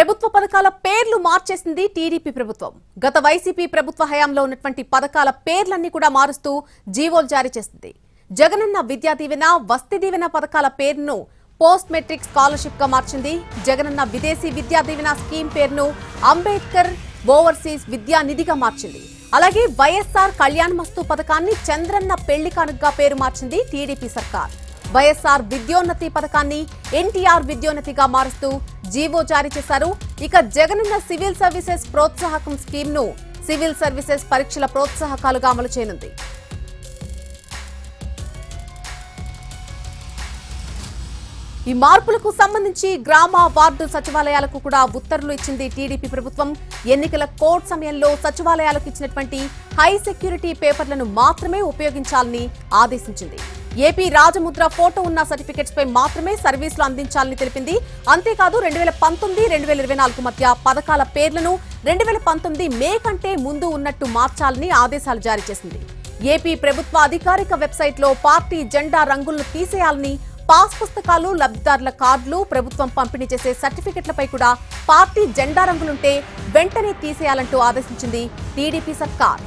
ప్రభుత్వ పథకాల పేర్లు మార్చేసింది టీడీపీ ప్రభుత్వం. గత వైసీపీ ప్రభుత్వ హయాంలో ఉన్నటువంటి పథకాల పేర్లన్నీ కూడా మారుస్తూ జీవోలు జారీ చేసింది. జగనన్న విద్యా దీవెన వస్తి దీవెన పథకాల పేరును పోస్ట్ మెట్రిక్ స్కాలర్షిప్గా మార్చింది. జగనన్న విదేశీ విద్యా దీవెన స్కీమ్ పేరును అంబేద్కర్ ఓవర్సీస్ విద్యా నిధిగా మార్చింది. అలాగే వైఎస్ఆర్ కళ్యాణ్ మస్తు పథకాన్ని చంద్రన్న పెళ్ళి కానుకగా పేరు మార్చింది టీడీపీ సర్కార్. వైఎస్ఆర్ విద్యోన్నతి పథకాన్ని ఎన్టీఆర్ విద్యోన్నతిగా మారుస్తూ జీవో జారీ చేశారు. ఇక జగనన్న సివిల్ సర్వీసెస్ ప్రోత్సాహకం స్కీమ్ను సివిల్ సర్వీసెస్ పరీక్షల ప్రోత్సాహకాలుగా అమలు చేయనుంది. ఈ మార్పులకు సంబంధించి గ్రామ వార్డు సచివాలయాలకు కూడా ఉత్తర్వులు ఇచ్చింది టీడీపీ ప్రభుత్వం. ఎన్నికల కోడ్ సమయంలో సచివాలయాలకు ఇచ్చినటువంటి హై సెక్యూరిటీ పేపర్లను మాత్రమే ఉపయోగించాలని ఆదేశించింది. ఏపీ రాజముద్ర ఫోటో ఉన్న సర్టిఫికెట్స్ పై మాత్రమే సర్వీసులు అందించాలని తెలిపింది. అంతేకాదు రెండు వేల పంతొమ్మిది రెండు వేల ఇరవై నాలుగు మధ్య పథకాల పేర్లను రెండు వేల పంతొమ్మిది మే కంటే ముందు ఉన్నట్టు మార్చాలని ఆదేశాలు జారీ చేసింది. ఏపీ ప్రభుత్వ అధికారిక వెబ్సైట్లో పార్టీ జెండా రంగులను తీసేయాలని పాస్ పుస్తకాలు లబ్ధిదారుల కార్డులు ప్రభుత్వం పంపిణీ చేసే సర్టిఫికెట్లపై కూడా పార్టీ జెండా రంగులుంటే వెంటనే తీసేయాలంటూ ఆదేశించింది టీడీపీ సర్కార్.